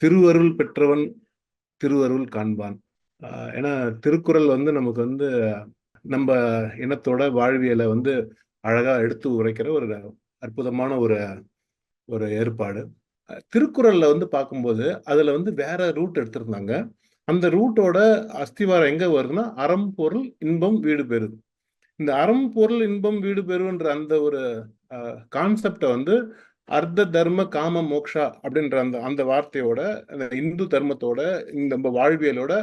திருவருள் பெற்றவன் திருவருள் காண்பான். ஏன்னா திருக்குறள் வந்து நமக்கு வந்து நம்ம இனத்தோட வாழ்வியலை வந்து அழகா எடுத்து உரைக்கிற ஒரு அற்புதமான ஒரு ஒரு ஏற்பாடு. திருக்குறள்ல வந்து பார்க்கும்போது அதுல வந்து வேற ரூட் எடுத்திருந்தாங்க. அந்த ரூட்டோட அஸ்திவாரம் எங்க வருதுன்னா அறம் பொருள் இன்பம் வீடு பெறுது இந்த அறம் பொருள் இன்பம் வீடு பெறுன்ற அந்த ஒரு கான்செப்டை வந்து அர்த்த தர்ம காம மோக்ஷா அப்படின்ற அந்த அந்த வார்த்தையோட அந்த இந்து தர்மத்தோட இந்த நம்ம வாழ்வியலோட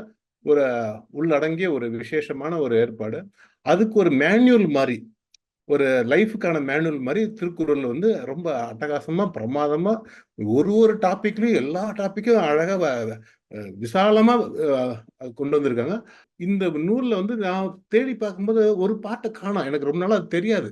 ஒரு உள்ளடங்கிய ஒரு விசேஷமான ஒரு ஏற்பாடு. அதுக்கு ஒரு மேனுவல் மாதிரி ஒரு லைஃபுக்கான மேனுவல் மாதிரி திருக்குறள் வந்து ரொம்ப அட்டகாசமா பிரமாதமா ஒரு ஒரு டாபிக்லயும் எல்லா டாப்பிக்கும் அழகா விசாலமா கொண்டு வந்திருக்காங்க. இந்த நூல்ல வந்து நான் தேடி பார்க்கும்போது ஒரு பாட்டை காணும். எனக்கு ரொம்ப நாளா தெரியாது.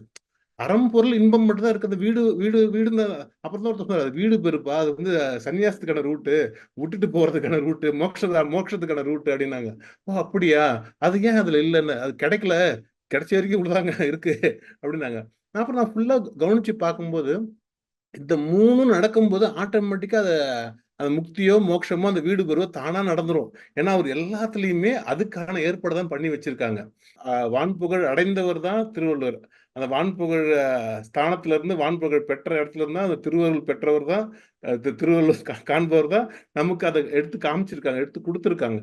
அறம் பொருள் இன்பம் மட்டும் தான் இருக்குது வீடு வீடு வீடுன்னு அப்புறம் தான் ஒருத்தர் வீடு பெருப்பா அது வந்து சன்னியாசத்துக்கான ரூட்டு விட்டுட்டு போறதுக்கான ரூட்டு மோட்ச மோட்சத்துக்கான ரூட்டு அப்படின்னாங்க. ஓ அப்படியா? அது ஏன் அதுல இல்லைன்னு? அது கிடைக்கல. கிடைச்ச வரைக்கும் இவ்வளவுதாங்க இருக்கு அப்படின்னாங்க. அப்புறம் நான் ஃபுல்லா கவனிச்சு பார்க்கும்போது இந்த மூணும் நடக்கும்போது ஆட்டோமேட்டிக்கா அதை அந்த முக்தியோ மோட்சமோ அந்த வீடு பெறுவோ தானா நடந்துரும். ஏன்னா அவர் எல்லாத்துலயுமே அதுக்கான ஏற்பாடு தான் பண்ணி வச்சிருக்காங்க. வான்புகழ் அடைந்தவர் தான் திருவள்ளுவர். அந்த வான்புகழ் ஸ்தானத்துல இருந்து வான்புகழ் பெற்ற இடத்துல இருந்தா அந்த திருவள்ளுவர் பெற்றவர் தான் திருவள்ளுவர் காண்பவர் தான் நமக்கு அதை எடுத்து காமிச்சிருக்காங்க எடுத்து கொடுத்துருக்காங்க.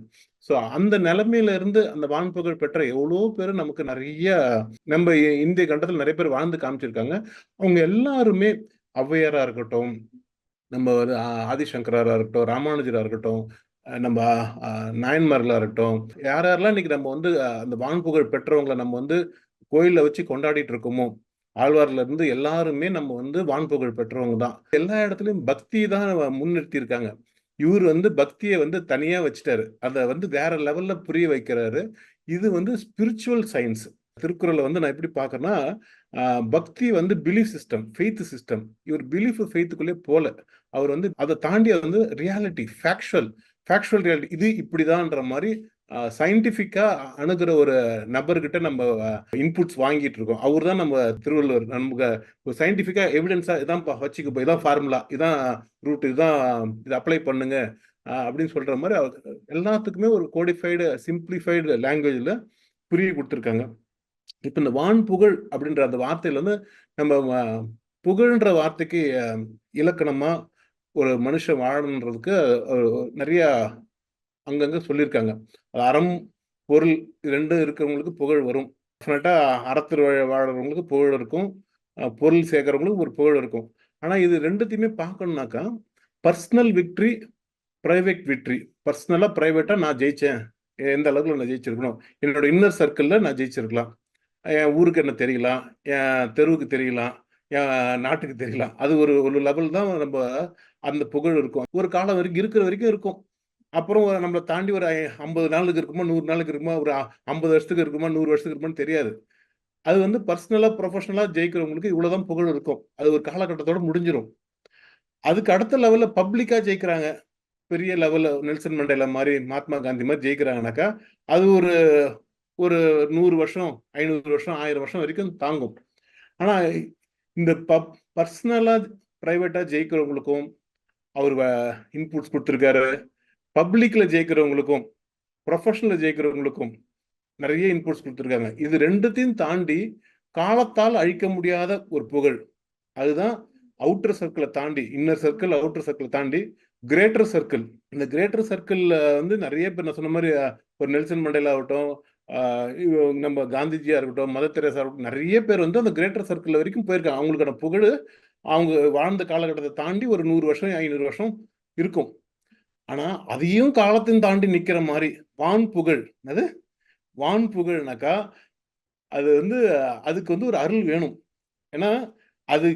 ஸோ அந்த நிலைமையில இருந்து அந்த வான்புகழ் பெற்ற எவ்வளோ பேர் நமக்கு நிறைய நம்ம இந்திய கண்டத்தில் நிறைய பேர் வாழ்ந்து காமிச்சிருக்காங்க. அவங்க எல்லாருமே ஔவையாரா இருக்கட்டும் நம்ம வந்து ஆதிசங்கராக இருக்கட்டும் ராமானுஜராக இருக்கட்டும் நம்ம நாயன்மார்களாக இருக்கட்டும் யார் யாரெல்லாம் இன்னைக்கு நம்ம வந்து அந்த வான்புகழ் பெற்றவங்களை நம்ம வந்து கோயிலில் வச்சு கொண்டாடிட்டு இருக்கோமோ ஆழ்வார்ல இருந்து எல்லாருமே நம்ம வந்து வான்புகழ் பெற்றவங்க தான். எல்லா இடத்துலயும் பக்தி தான் முன்னிறுத்தி இருக்காங்க. இவர் வந்து பக்தியை வந்து தனியா வச்சுட்டாரு. அதை வந்து வேற லெவல்ல புரிய வைக்கிறாரு. இது வந்து ஸ்பிரிச்சுவல் சயின்ஸ் திருக்குறளை வந்து நான் எப்படி பார்க்கறேன்னா பக்தி வந்து பிலீஃப் சிஸ்டம் ஃபெய்த் சிஸ்டம் இவர் பிலீஃப் ஃபெய்த்துக்குள்ளே போல. அவர் வந்து அதை தாண்டி வந்து ரியாலிட்டி ஃபேக்சுவல் ஃபேக்சுவல் ரியாலிட்டி இது இப்படிதான்ற மாதிரி சயின்டிஃபிக்கா அணுகிற ஒரு நபர்கிட்ட நம்ம இன்புட்ஸ் வாங்கிட்டு இருக்கோம். அவர் தான் நம்ம திருவள்ளுவர். நமக்கு ஒரு சயின்டிஃபிக்கா எவிடன்ஸா இதான் வச்சுக்க இதான் ஃபார்முலா இதான் ரூட் இதுதான் இதை அப்ளை பண்ணுங்க அப்படின்னு சொல்ற மாதிரி எல்லாத்துக்குமே ஒரு கோடிஃபைடு சிம்பிளிஃபைடு லாங்குவேஜில் புரிய கொடுத்துருக்காங்க. இப்ப இந்த வான் புகழ் அப்படின்ற அந்த வார்த்தையில வந்து நம்ம புகழ்ன்ற வார்த்தைக்கு இலக்கணமா ஒரு மனுஷன் வாழணுன்றதுக்கு நிறைய அங்கங்க சொல்லியிருக்காங்க. அறம் பொருள் ரெண்டும் இருக்கிறவங்களுக்கு புகழ் வரும். டெஃபினட்டா அறத்தில் வாழறவங்களுக்கு புகழ் இருக்கும். பொருள் சேர்க்கறவங்களுக்கு ஒரு புகழ் இருக்கும். ஆனா இது ரெண்டுத்தையுமே பார்க்கணும்னாக்கா பர்சனல் விக்ட்ரி பிரைவேட் விக்ட்ரி பர்சனலா பிரைவேட்டா நான் ஜெயிச்சேன். எந்த அளவுக்கு நான் ஜெயிச்சிருக்கணும்? என்னோட இன்னர் சர்க்கிள்ல நான் ஜெயிச்சிருக்கலாம். என் ஊருக்கு என்ன தெரியலாம்? என் தெருவுக்கு தெரியலாம்? என் நாட்டுக்கு தெரியலாம்? அது ஒரு ஒரு லெவல் தான் நம்ம அந்த புகழ் இருக்கும். ஒரு காலம் வரைக்கும் இருக்கிற வரைக்கும் இருக்கும். அப்புறம் நம்மளை தாண்டி ஒரு ஐம்பது நாளுக்கு இருக்குமா நூறு நாளுக்கு இருக்குமா ஒரு ஐம்பது வருஷத்துக்கு இருக்குமா நூறு வருஷத்துக்கு இருக்குமான்னு தெரியாது. அது வந்து பர்சனலாக ப்ரொஃபஷனலாக ஜெயிக்கிறவங்களுக்கு இவ்வளோதான் புகழ் இருக்கும். அது ஒரு காலகட்டத்தோட முடிஞ்சிடும் அதுக்கு அடுத்த லெவலில் பப்ளிக்காக ஜெயிக்கிறாங்க. பெரிய லெவலில் நெல்சன் மண்டேலா மாதிரி மகாத்மா காந்தி மாதிரி ஜெயிக்கிறாங்கனாக்கா அது ஒரு ஒரு நூறு வருஷம் ஐநூறு வருஷம் ஆயிரம் வருஷம் வரைக்கும் தாங்கும். ஆனால் இந்த பப் பர்சனலாக ப்ரைவேட்டாக ஜெயிக்கிறவங்களுக்கும் அவர் இன்புட்ஸ் கொடுத்துருக்காரு. பப்ளிக்கில் ஜெயிக்கிறவங்களுக்கும் ப்ரொஃபஷனில் ஜெயிக்கிறவங்களுக்கும் நிறைய இன்புட்ஸ் கொடுத்துருக்காங்க. இது ரெண்டுத்தையும் தாண்டி காலத்தால் அழிக்க முடியாத ஒரு புகழ். அதுதான் அவுட்டர் சர்க்கிளை தாண்டி இன்னர் சர்க்கிள் அவுட்டர் சர்க்கிளை தாண்டி கிரேட்டர் சர்க்கிள் இந்த கிரேட்டர் சர்க்கிளில் வந்து நிறைய பேர் நான் சொன்ன மாதிரி ஒரு நெல்சன் மண்டேலா ஆகட்டும் நம்ம காந்திஜியா இருக்கட்டும் மத தெரேசா இருக்கட்டும் நிறைய பேர் வந்து அந்த கிரேட்டர் சர்க்கிள் வரைக்கும் போயிருக்காங்க. அவங்களுக்கான புகழ் அவங்க வாழ்ந்த காலகட்டத்தை தாண்டி ஒரு நூறு வருஷம் ஐநூறு வருஷம் இருக்கும். ஆனா அதையும் காலத்தையும் தாண்டி நிக்கிற மாதிரி வான் புகழ் அது வான் புகழ்னாக்கா அது வந்து அதுக்கு வந்து ஒரு அருள் வேணும். ஏன்னா அது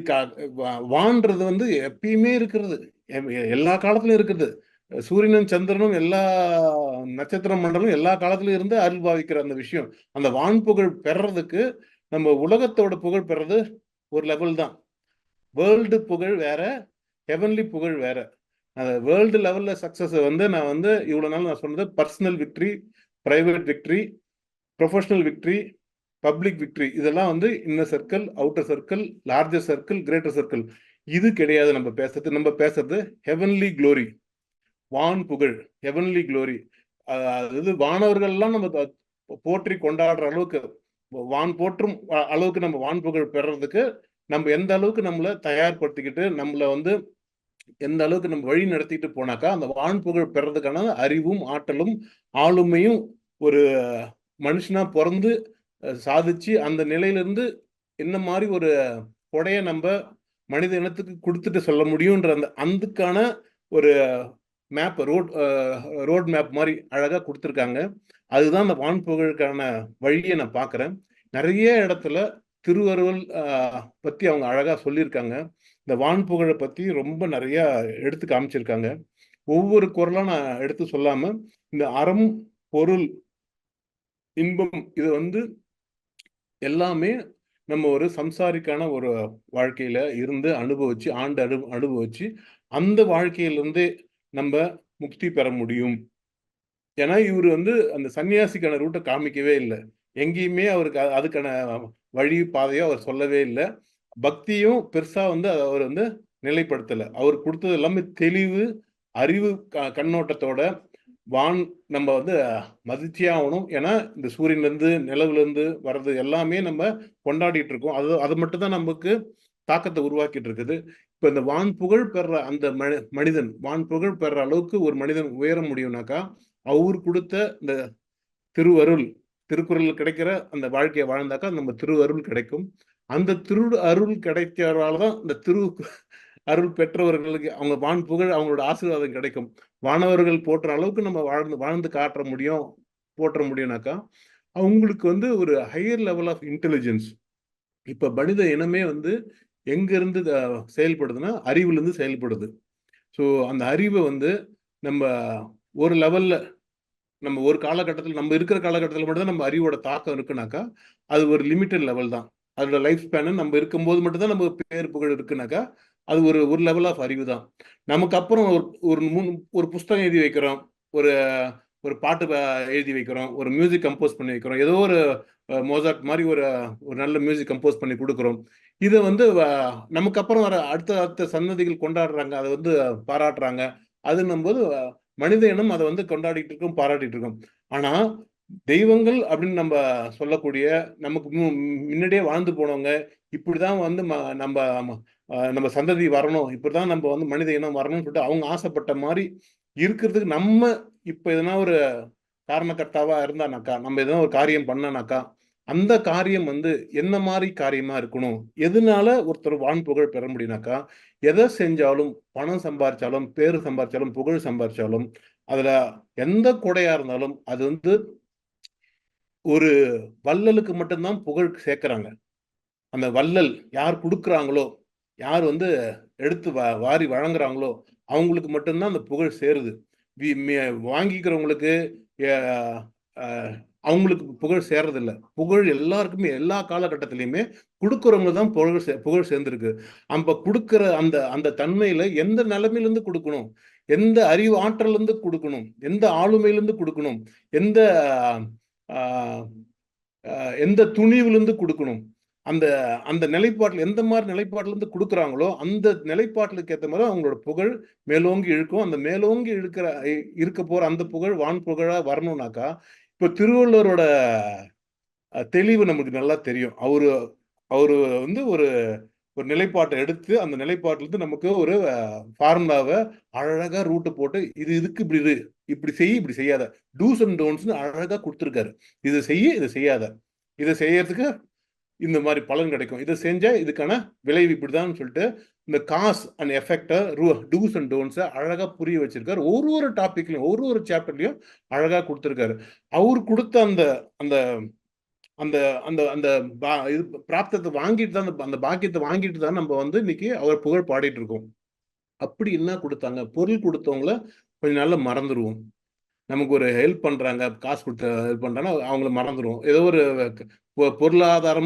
வான்றது வந்து எப்பயுமே இருக்கிறது. எல்லா காலத்திலும் இருக்கிறது. சூரியனும் சந்திரனும் எல்லா நட்சத்திர மண்டலமும் எல்லா காலத்திலும் இருந்து அருள் பாவிக்கிற அந்த விஷயம். அந்த வான் புகழ் பெறறதுக்கு நம்ம உலகத்தோட புகழ் பெறது ஒரு லெவல் தான். வேர்ல்டு புகழ் வேற ஹெவன்லி புகழ் வேற. அந்த வேர்ல்டு லெவலில் சக்ஸஸ் வந்து நான் வந்து இவ்வளோ நாள் நான் சொன்னது personal victory private victory professional victory public victory இதெல்லாம் வந்து inner circle outer circle larger circle greater circle இது கிடையாது நம்ம பேசுறது. நம்ம பேசுறது ஹெவன்லி க்ளோரி வான் புகழ் ஹெவன்லி க்ளோரி அதாவது வானவர்கள்லாம் நம்ம போற்றி கொண்டாடுற அளவுக்கு வான் போற்றும் அளவுக்கு நம்ம வான் புகழ் பெறறதுக்கு நம்ம எந்த அளவுக்கு நம்மளை தயார்படுத்திக்கிட்டு நம்மளை வந்து எந்த அளவுக்கு நம்ம வழி நடத்திட்டு போனாக்கா அந்த வான் புகழ் பெறதுக்கான அறிவும் ஆற்றலும் ஆளுமையும் ஒரு மனுஷனா பிறந்து சாதிச்சு அந்த நிலையிலிருந்து என்ன மாதிரி ஒரு கொடையை நம்ம மனித இனத்துக்கு கொடுத்துட்டு சொல்ல முடியுன்ற அந்த அதுக்கான ஒரு மேப் ரோட் ரோட் மேப் மாதிரி அழகாக கொடுத்துருக்காங்க. அதுதான் அந்த வான்புகழுக்கான வழியை நான் பார்க்குறேன். நிறைய இடத்துல திருவருள் பற்றி அவங்க அழகாக சொல்லியிருக்காங்க. இந்த வான்புகழை பற்றி ரொம்ப நிறையா எடுத்து காமிச்சிருக்காங்க. ஒவ்வொரு குரலாக நான் எடுத்து சொல்லாமல் இந்த அறம் பொருள் இன்பம் இது வந்து எல்லாமே நம்ம ஒரு சம்சாரிக்கான ஒரு வாழ்க்கையில இருந்து அனுபவிச்சு ஆண்டு அனு அனுபவிச்சு அந்த வாழ்க்கையிலிருந்து நம்ம முக்தி பெற முடியும். ஏன்னா இவர் வந்து அந்த சன்னியாசிக்கான ரூட்டை காமிக்கவே இல்லை. எங்கேயுமே அவருக்கு அதுக்கான வழி பாதையோ அவர் சொல்லவே இல்லை. பக்தியும் பெருசாக வந்து அவர் வந்து நிலைப்படுத்தலை. அவர் கொடுத்தது எல்லாமே தெளிவு அறிவு க- கண்ணோட்டத்தோட வான் நம்ம வந்து மதிச்சே ஆகணும். ஏன்னா இந்த சூரியன்லேருந்து நிலவுலேருந்து வர்றது எல்லாமே நம்ம கொண்டாடிட்டு இருக்கோம். அது அது மட்டும் தான் நமக்கு தாக்கத்தை உருவாக்கிட்டு இருக்குது இப்ப இந்த வான் புகழ் பெற அந்த மனி- மனிதன் வான் புகழ் பெற அளவுக்கு ஒரு மனிதன் உயர முடியும்னாக்கா அவர் கொடுத்த இந்த திருவருள் திருக்குறள் கிடைக்கிற அந்த வாழ்க்கையை வாழ்ந்தாக்கா நம்ம திருவருள் கிடைக்கும். அந்த திரு அருள் கிடைக்கிறதால தான் இந்த திரு அருள் பெற்றவர்களுக்கு அவங்க வான் புகழ் அவங்களோட ஆசீர்வாதம் கிடைக்கும். வானவர்கள் போற்ற அளவுக்கு நம்ம வாழ்ந்து வாழ்ந்து காட்ட முடியும் போற்ற முடியும்னாக்கா அவங்களுக்கு வந்து ஒரு ஹையர் லெவல் ஆஃப் இன்டெலிஜென்ஸ் இப்ப மனித இனமே வந்து எங்கேருந்து செயல்படுதுன்னா அறிவுலேருந்து செயல்படுது. ஸோ அந்த அறிவை வந்து நம்ம ஒரு லெவலில் நம்ம ஒரு காலகட்டத்தில் நம்ம இருக்கிற காலகட்டத்தில் மட்டும்தான் நம்ம அறிவோட தாக்கம் இருக்குனாக்கா அது ஒரு லிமிட்டட் லெவல் தான். அதோட லைஃப் ஸ்பேனு நம்ம இருக்கும்போது மட்டும்தான் நம்ம பேர் புகழ் இருக்குனாக்கா அது ஒரு ஒரு லெவல் ஆஃப் அறிவு தான். நமக்கு அப்புறம் ஒரு ஒரு முன் ஒரு புஸ்தகம் எழுதி வைக்கிறோம் ஒரு ஒரு பாட்டு எழுதி வைக்கிறோம் ஒரு மியூசிக் கம்போஸ் பண்ணி வைக்கிறோம் ஏதோ ஒரு மோசாட் மாதிரி ஒரு ஒரு நல்ல மியூசிக் கம்போஸ் பண்ணி கொடுக்குறோம். இதை வந்து நமக்கு அப்புறம் வர அடுத்த அடுத்த சந்ததிகள் கொண்டாடுறாங்க. அதை வந்து பாராட்டுறாங்க. அதுன்னும் போது மனித இனம் அதை வந்து கொண்டாடிட்டு இருக்கோம் பாராட்டிட்டு இருக்கோம். ஆனா தெய்வங்கள் அப்படின்னு நம்ம சொல்லக்கூடிய நமக்கு மு- முன்னாடியே வாழ்ந்து போனவங்க இப்படிதான் வந்து ம- நம்ம நம்ம சந்ததி வரணும். இப்படிதான் நம்ம வந்து மனித இனம் வரணும்னு சொல்லிட்டு அவங்க ஆசைப்பட்ட மாதிரி இருக்கிறதுக்கு நம்ம இப்போ எதனா ஒரு காரணக்கர்த்தாவா இருந்தானாக்கா நம்ம எதனா ஒரு காரியம் பண்ணனாக்கா அந்த காரியம் வந்து என்ன மாதிரி காரியமா இருக்கணும்? எதனால ஒருத்தர் வான் புகழ் பெற முடியும்னாக்கா எதை செஞ்சாலும் பணம் சம்பாரிச்சாலும் பேர் சம்பாரிச்சாலும் புகழ் சம்பாரிச்சாலும் அதுல எந்த கொடையா இருந்தாலும் அது வந்து ஒரு வள்ளலுக்கு மட்டும்தான் புகழ் சேர்க்கிறாங்க. அந்த வள்ளல் யார் கொடுக்குறாங்களோ யார் வந்து எடுத்து வா வாரி வழங்குறாங்களோ அவங்களுக்கு மட்டும்தான் அந்த புகழ் சேருது. வி- வாங்கிக்கிறவங்களுக்கு அவங்களுக்கு புகழ் சேர்றதில்ல. புகழ் எல்லாருக்குமே எல்லா காலகட்டத்திலையுமே கொடுக்குறவங்க தான் புகழ் சே- புகழ் சேர்ந்துருக்கு. நம்ம கொடுக்குற அந்த அந்த தன்மையில எந்த நிலைமையிலேருந்து கொடுக்கணும்? எந்த அறிவு ஆற்றல்லேருந்து கொடுக்கணும்? எந்த ஆளுமையிலேருந்து கொடுக்கணும்? எந்த ஆஹ், ஆஹ், எந்த துணிவுலேருந்து கொடுக்கணும்? அந்த அந்த நிலைப்பாட்டில் எந்த மாதிரி நிலைப்பாட்டில இருந்து கொடுக்குறாங்களோ அந்த நிலைப்பாட்டிலுக்கு ஏற்ற மாதிரி அவங்களோட புகழ் மேலோங்கி இழுக்கும். அந்த மேலோங்கி இழுக்கிற இருக்க போகிற அந்த புகழ் வான் புகழா வரணும்னாக்கா இப்போ திருவள்ளுவரோட தெளிவு நமக்கு நல்லா தெரியும். அவரு அவரு வந்து ஒரு ஒரு நிலைப்பாட்டை எடுத்து அந்த நிலைப்பாட்டிலிருந்து நமக்கு ஒரு ஃபார்முலாவை அழகாக ரூட்டை போட்டு இது இதுக்கு இப்படி இரு இப்படி செய் இப்படி செய்யாத. டூஸ் அண்ட் டோன்ஸ்னு அழகாக கொடுத்துருக்காரு. இது செய்ய இதை செய்யாத. இதை செய்யறதுக்கு இந்த மாதிரி பலன் கிடைக்கும். இதை செஞ்சா இதுக்கான விளைவு இப்படிதான்னு சொல்லிட்டு இந்த காஸ் அண்ட் எஃபெக்டை டூஸ் அண்ட் டோன்ஸை அழகா புரிய வச்சிருக்காரு. ஒரு ஒரு டாப்பிக்லையும் ஒரு ஒரு சாப்டர்லையும் அழகா கொடுத்துருக்காரு. அவர் கொடுத்த அந்த அந்த அந்த அந்த அந்த பா- இது பிராப்தத்தை வாங்கிட்டு தான் அந்த- அந்த பாக்கியத்தை வாங்கிட்டு தான் நம்ம வந்து இன்னைக்கு அவர் புகழ் பாடிட்டு இருக்கோம். அப்படி என்ன கொடுத்தாங்க? பொருள் கொடுத்தவங்கள கொஞ்ச நாளில் மறந்துடுவோம் நமக்கு ஒரு ஹெல்ப் பண்றாங்க காசு கொடுத்து ஹெல்ப் பண்ணுறாங்கன்னா அவங்கள மறந்துடுவோம் ஏதோ ஒரு பொ-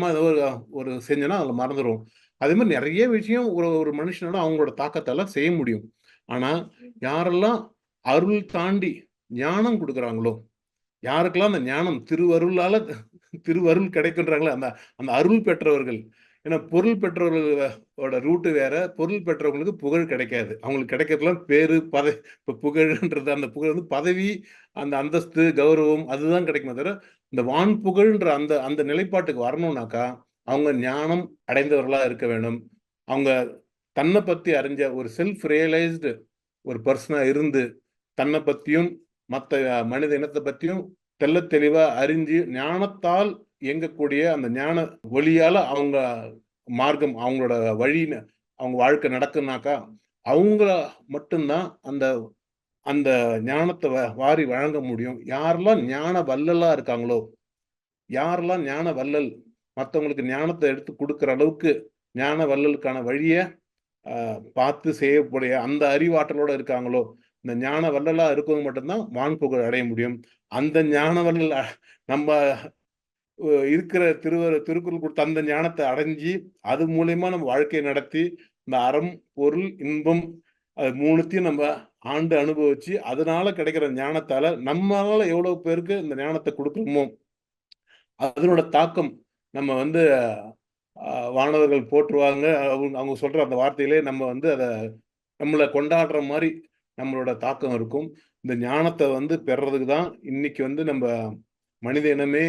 ஏதோ ஒரு ஒரு செஞ்சோன்னா அவங்களை மறந்துடுவோம் அதே மாதிரி நிறைய விஷயம் ஒரு ஒரு மனுஷனோட அவங்களோட தாக்கத்தால செய்ய முடியும். ஆனா யாரெல்லாம் அருள் தாண்டி ஞானம் கொடுக்குறாங்களோ யாருக்கெல்லாம் அந்த ஞானம் திருவருளால திருவருள் கிடைக்கின்றாங்களோ அந்த அந்த அருள் பெற்றவர்கள். ஏன்னா பொருள் பெற்றவர்களோட ரூட்டு வேற பொருள் பெற்றவங்களுக்கு புகழ் கிடைக்காது. அவங்களுக்கு கிடைக்கிறதுலாம் பேரு பதவி இப்போ புகழ்ன்றது அந்த புகழ் வந்து பதவி அந்த அந்தஸ்து கௌரவம் அதுதான் கிடைக்குமே தவிர இந்த வான் புகழ்ன்ற அந்த அந்த நிலைப்பாட்டுக்கு வரணும்னாக்கா அவங்க ஞானம் அடைந்தவர்களாக இருக்க வேண்டும். அவங்க தன்னை பற்றி அறிஞ்ச ஒரு செல்ஃப் ரியலைஸ்டு ஒரு பர்சனாக இருந்து தன்னை பற்றியும் மற்ற மனித இனத்தை பற்றியும் தெல்ல தெளிவாக அறிஞ்சு ஞானத்தால் இயங்கக்கூடிய அந்த ஞான ஒளியால் அவங்க மார்க்கம் அவங்களோட வழின்னு அவங்க வாழ்க்கை நடக்குனாக்கா அவங்கள மட்டும்தான் அந்த அந்த ஞானத்தை வாரி வழங்க முடியும். யாரெல்லாம் ஞான வல்லலாக இருக்காங்களோ யாரெல்லாம் ஞான வல்லல் மற்றவங்களுக்கு ஞானத்தை எடுத்து கொடுக்குற அளவுக்கு ஞான வல்லலுக்கான வழியை பார்த்து செய்யக்கூடிய அந்த அறிவாற்றலோட இருக்காங்களோ இந்த ஞான வல்லலா இருக்கவங்க மட்டும்தான் வான்புகழ் அடைய முடியும். அந்த ஞான வல்லல் நம்ம இருக்கிற திருவர திருக்குறள் கொடுத்த அந்த ஞானத்தை அடைஞ்சி அது மூலயமா நம்ம வாழ்க்கையை நடத்தி இந்த அறம் பொருள் இன்பம் அது மூணுத்தையும் நம்ம ஆண்டு அனுபவிச்சு அதனால கிடைக்கிற ஞானத்தால நம்மளால எவ்வளவு பேருக்கு இந்த ஞானத்தை கொடுக்குறோமோ அதனோட தாக்கம் நம்ம வந்து வானவர்கள் போற்றுவாங்க. அவங்க அவங்க சொல்கிற அந்த வார்த்தையிலே நம்ம வந்து அதை நம்மளை கொண்டாடுற மாதிரி நம்மளோட தாக்கம் இருக்கும். இந்த ஞானத்தை வந்து பெறதுக்கு தான் இன்னைக்கு வந்து நம்ம மனித இனமே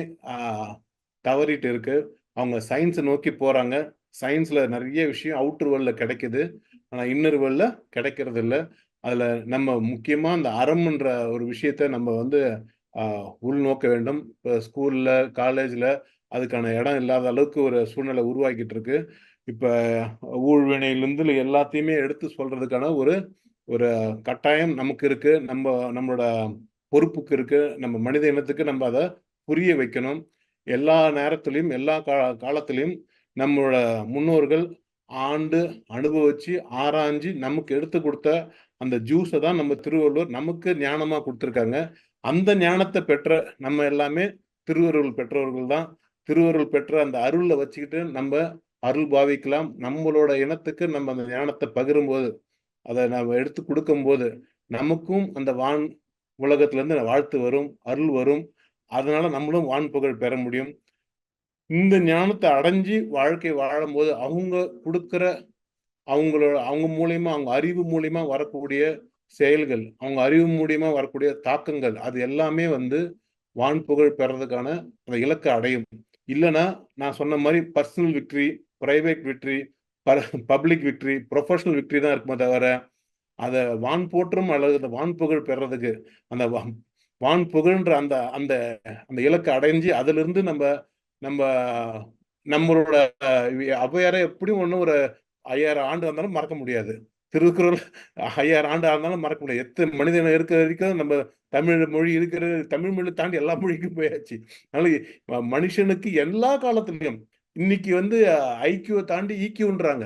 தவறிட்டு இருக்கு. அவங்க சயின்ஸை நோக்கி போகிறாங்க சயின்ஸில் நிறைய விஷயம் அவுட்டர் வேர்ல்டில் கிடைக்குது. ஆனால் இன்னர் வேர்ல்டில் கிடைக்கிறது இல்லை. அதில் நம்ம முக்கியமாக அந்த அறம்ன்ற ஒரு விஷயத்த நம்ம வந்து உள்நோக்க வேண்டும். இப்போ ஸ்கூலில் காலேஜில் அதுக்கான இடம் இல்லாத அளவுக்கு ஒரு சூழ்நிலை உருவாக்கிட்டு இருக்கு இப்போ ஊழ்வினையிலிருந்து எல்லாத்தையுமே எடுத்து சொல்றதுக்கான ஒரு ஒரு கட்டாயம் நமக்கு இருக்கு. நம்ம நம்மளோட பொறுப்புக்கு இருக்கு. நம்ம மனித இனத்துக்கு நம்ம அதை புரிய வைக்கணும். எல்லா நேரத்திலையும் எல்லா கா காலத்திலையும் நம்மளோட முன்னோர்கள் ஆண்டு அனுபவிச்சு ஆராய்ஞ்சு நமக்கு எடுத்து கொடுத்த அந்த ஜூஸை தான் நம்ம திருவள்ளுவர் நமக்கு ஞானமாக கொடுத்துருக்காங்க. அந்த ஞானத்தை பெற்ற நம்ம எல்லாமே திருவருள் பெற்றவர்கள் தான். திருவருள் பெற்ற அந்த அருளை வச்சுக்கிட்டு நம்ம அருள் பாவிக்கலாம். நம்மளோட இனத்துக்கு நம்ம அந்த ஞானத்தை பகிரும்போது அதை நம்ம எடுத்து கொடுக்கும்போது நமக்கும் அந்த வான் உலகத்துலருந்து வாழ்த்து வரும் அருள் வரும். அதனால நம்மளும் வான் புகழ் பெற முடியும். இந்த ஞானத்தை அடைஞ்சு வாழ்க்கை வாழும்போது அவங்க கொடுக்குற அவங்களோட அவங்க மூலியமா அவங்க அறிவு மூலியமா வரக்கூடிய செயல்கள் அவங்க அறிவு மூலியமா வரக்கூடிய தாக்கங்கள் அது எல்லாமே வந்து வான் புகழ் பெறதுக்கான அந்த இலக்கை அடையும். இல்லைன்னா நான் சொன்ன மாதிரி personal victory private victory public victory professional victory தான் இருக்குமே தவிர அதை வான் போற்றும் அல்லது அந்த வான் புகழ் பெறதுக்கு அந்த வான் புகழ்ன்ற அந்த அந்த அந்த இலக்கை அடைஞ்சு அதுல இருந்து நம்ம நம்ம நம்மளோட அவ்வையார எப்படியும் ஒன்று ஒரு ஐயாயிரம் ஆண்டு வந்தாலும் மறக்க முடியாது. திருக்குறள் ஐயாயிரம் ஆண்டு ஆனாலும் மறக்க முடியாது. எத்தனை மனிதன் இருக்கிற வரைக்கும் நம்ம தமிழ் மொழி இருக்கிற தமிழ் மொழி தாண்டி எல்லா மொழிக்கும் போயாச்சு. அதனால மனுஷனுக்கு எல்லா காலத்துலயும் இன்னைக்கு வந்து ஐக்கியூவை தாண்டி ஈக்கியூன்றாங்க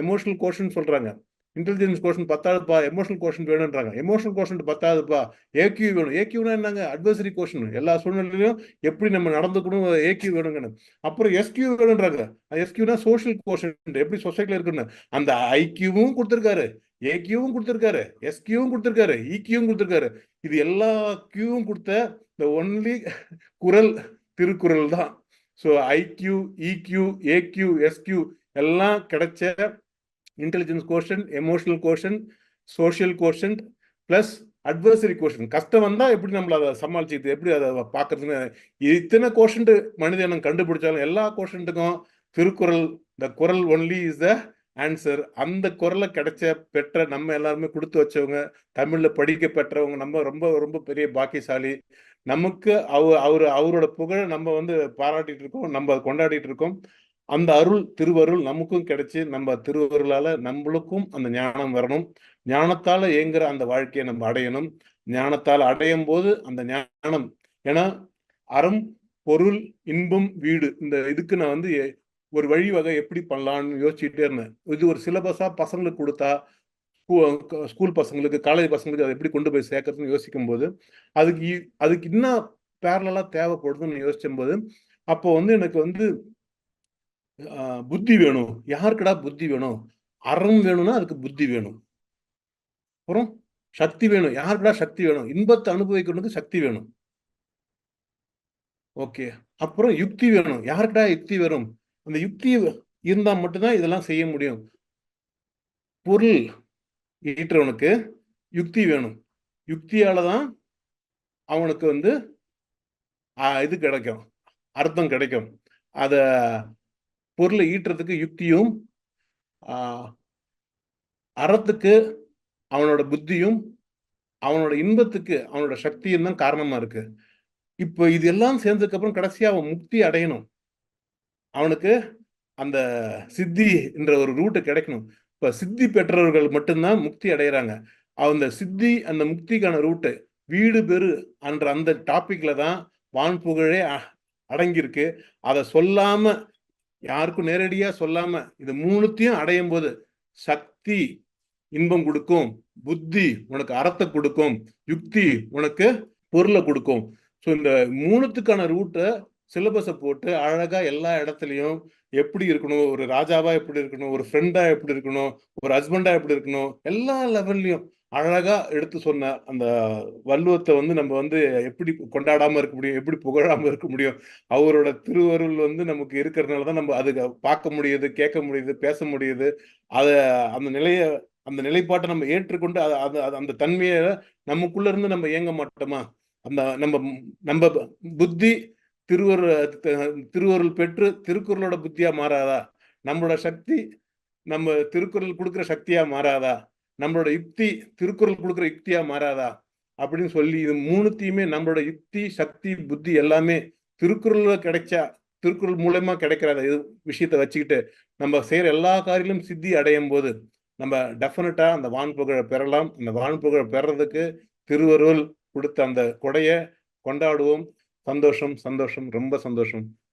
எமோஷனல் கோஷன் சொல்றாங்க. இன்டெலிஜென்ஸ் கோஷன் பத்தாவதுப்பா எமோஷனல் கோஷன் வேணுன்றாங்க எமோஷனல் கோஷன் பத்தாவதுப்பா ஏக்யூ வேணும். ஏக்யூனா என்னங்க? அட்வைசரி கோஷன் எல்லா சூழ்நிலையிலும் எப்படி நம்ம நடந்துக்கணும் ஏக்யூ வேணுங்கன்னு. அப்புறம் எஸ்கியூ வேணுன்றாங்க எஸ்கியூனா சோஷியல் கோஷன் எப்படி சொசைட்டில இருக்குன்னு. அந்த ஐக்கியூவும் கொடுத்துருக்காரு. ஏக்யூவும் கொடுத்துருக்காரு. எஸ்கியூவும் கொடுத்துருக்காரு. இக்யூவும் கொடுத்துருக்காரு. இது எல்லா கியூவும் கொடுத்த இந்த ஒன்லி குரல் திருக்குறள் தான். So IQ EQ AQ SQ எல்லாம் கிடைச்ச intelligence quotient emotional quotient social quotient plus adversity quotient கஷ்டம் வந்தால் எப்படி நம்மளை அதை சமாளிச்சுது எப்படி அதை பார்க்கறதுன்னு இத்தனை கோஷன்ட்டு மனிதனம் கண்டுபிடிச்சாலும் எல்லா கோஷன்ட்டுக்கும் திருக்குறள் த குரல் ஒன்லி இஸ் த ஆன்சர் அந்த குரலை கிடைச்ச பெற்ற நம்ம எல்லாருமே கொடுத்து வச்சவங்க தமிழில் படிக்க பெற்றவங்க நம்ம ரொம்ப ரொம்ப பெரிய பாக்கியசாலி. நமக்கு அவ அவர் அவரோட புகழை நம்ம வந்து பாராட்டிட்டு இருக்கோம் நம்ம கொண்டாடிட்டு இருக்கோம். அந்த அருள் திருவருள் நமக்கும் கிடைச்சி நம்ம திருவருளால நம்மளுக்கும் அந்த ஞானம் வரணும். ஞானத்தால இயங்குற அந்த வாழ்க்கையை நம்ம அடையணும். ஞானத்தால் அடையும் போது அந்த ஞானம். ஏன்னா அறம் பொருள் இன்பம் வீடு இந்த இதுக்கு நான் வந்து ஒரு வழி வகை எப்படி பண்ணலான்னு யோசிச்சுட்டே இருந்தேன். இது ஒரு சிலபஸா பசங்களுக்கு கொடுத்தா ஸ்கூல் பசங்களுக்கு காலேஜ் பசங்களுக்கு அதை எப்படி கொண்டு போய் சேர்க்கறதுன்னு யோசிக்கும் போது அதுக்கு அதுக்கு இன்னும் பேரலா தேவைப்படுதுன்னு யோசிச்சும் போது அப்போ வந்து எனக்கு வந்து புத்தி வேணும். யாருக்கடா புத்தி வேணும்? அறம் வேணும்னா அதுக்கு புத்தி வேணும். அப்புறம் சக்தி வேணும். யாருக்கடா சக்தி வேணும்? இன்பத்தை அனுபவிக்கணுக்கு சக்தி வேணும். ஓகே. அப்புறம் யுக்தி வேணும். யாருக்கடா யுக்தி வரும்? அந்த யுக்தி இருந்தா மட்டும்தான் இதெல்லாம் செய்ய முடியும். பொருள் ஈற்றவனுக்கு யுக்தி வேணும். யுக்தியால தான் அவனுக்கு வந்து இது கிடைக்கும். அர்த்தம் கிடைக்கும். அதை பொருளை ஈட்டுறதுக்கு யுக்தியும் அறத்துக்கு அவனோட புத்தியும் அவனோட இன்பத்துக்கு அவனோட சக்தியும் தான் காரணமா இருக்கு. இப்போ இது எல்லாம் சேர்ந்ததுக்கு அப்புறம் கடைசியா அவன் முக்தி அடையணும். அவனுக்கு அந்த சித்தி என்ற ஒரு ரூட்டு கிடைக்கணும். இப்ப சித்தி பெற்றவர்கள் மட்டும்தான் முக்தி அடைகிறாங்க அந்த சித்தி அந்த முக்திக்கான ரூட்டு வீடு பெரு என்ற அந்த டாபிக்ல தான் வான் புகழே அ- அடங்கியிருக்கு. அதை சொல்லாம யாருக்கும் நேரடியா சொல்லாம இது மூணுத்தையும் அடையும் போது சக்தி இன்பம் கொடுக்கும் புத்தி உனக்கு அறத்தை கொடுக்கும் யுக்தி உனக்கு பொருளை கொடுக்கும். ஸோ இந்த மூணுத்துக்கான ரூட்டை சிலபஸை போட்டு அழகா எல்லா இடத்துலையும் எப்படி இருக்கணும் ஒரு ராஜாவா எப்படி இருக்கணும் ஒரு ஃப்ரெண்டா எப்படி இருக்கணும் ஒரு ஹஸ்பண்டா எப்படி இருக்கணும் எல்லா லெவல்லையும் அழகா எடுத்து சொன்ன அந்த வள்ளுவத்தை வந்து நம்ம வந்து எப்படி கொண்டாடாம இருக்க முடியும் எப்படி புகழாம இருக்க முடியும் அவரோட திருவருள் வந்து நமக்கு இருக்கிறதுனால தான் நம்ம அது பார்க்க முடியுது கேட்க முடியுது பேச முடியுது. அதை அந்த நிலைய அந்த நிலைப்பாட்டை நம்ம ஏற்றுக்கொண்டு அதை அது அது- அந்த தன்மையை நமக்குள்ள இருந்து நம்ம இயங்க மாட்டோமா? அந்த நம்ம நம்ம புத்தி திருவருள் திருவருள் பெற்று திருக்குறளோட புத்தியா மாறாதா? நம்மளோட சக்தி நம்ம திருக்குறள் கொடுக்குற சக்தியா மாறாதா? நம்மளோட யுக்தி திருக்குறள் கொடுக்குற யுக்தியா மாறாதா? அப்படின்னு சொல்லி இது மூணுத்தையுமே நம்மளோட யுக்தி சக்தி புத்தி எல்லாமே திருக்குறள்ல கிடைச்சா திருக்குறள் மூலயமா கிடைக்கிறத இது விஷயத்தை வச்சுக்கிட்டு நம்ம செய்யற எல்லா காரியிலும் சித்தி அடையும் போது நம்ம டெஃபினட்டா அந்த வான் புகழை பெறலாம். அந்த வான் புகழை பெறதுக்கு திருவருள் கொடுத்த அந்த கொடையை கொண்டாடுவோம். சந்தோஷம் சந்தோஷம் ரொம்ப சந்தோஷம்.